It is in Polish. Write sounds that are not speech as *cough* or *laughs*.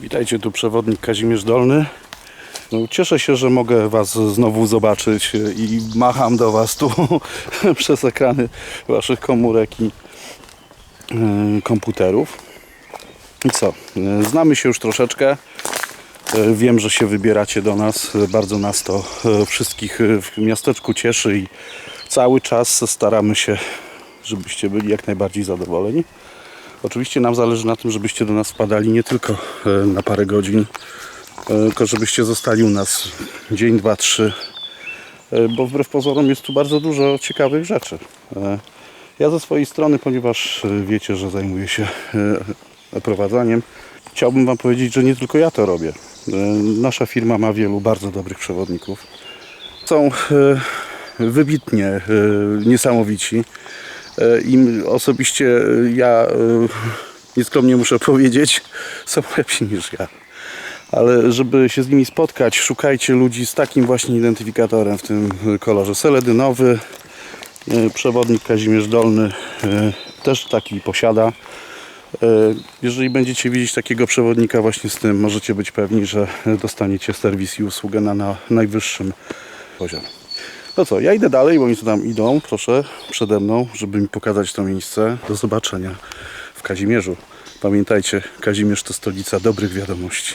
Witajcie, tu przewodnik Kazimierz Dolny. No, cieszę się, że mogę Was znowu zobaczyć i macham do Was tu *laughs* przez ekrany Waszych komórek i y, komputerów. I co? Y, Znamy się już troszeczkę. Y, Wiem, że się wybieracie do nas. Bardzo nas to wszystkich w miasteczku cieszy i cały czas staramy się, żebyście byli jak najbardziej zadowoleni. Oczywiście nam zależy na tym, żebyście do nas wpadali nie tylko e, na parę godzin, e, tylko żebyście zostali u nas dzień, dwa, trzy, e, bo wbrew pozorom jest tu bardzo dużo ciekawych rzeczy. Ja ze swojej strony, ponieważ wiecie, że zajmuję się prowadzaniem, chciałbym Wam powiedzieć, że nie tylko ja to robię. Nasza firma ma wielu bardzo dobrych przewodników. Są wybitnie niesamowici. E, Im osobiście e, ja e, nieskromnie muszę powiedzieć, *laughs* są lepsi niż ja. Ale żeby się z nimi spotkać, szukajcie ludzi z takim właśnie identyfikatorem w tym kolorze seledynowy. Przewodnik Kazimierz Dolny też taki posiada. Jeżeli będziecie widzieć takiego przewodnika właśnie z tym, możecie być pewni, że dostaniecie serwis i usługę na, na najwyższym poziomie. No co, ja idę dalej, bo oni tu tam idą, proszę, przede mną, żeby mi pokazać to miejsce. Do zobaczenia w Kazimierzu. Pamiętajcie, Kazimierz to stolica dobrych wiadomości.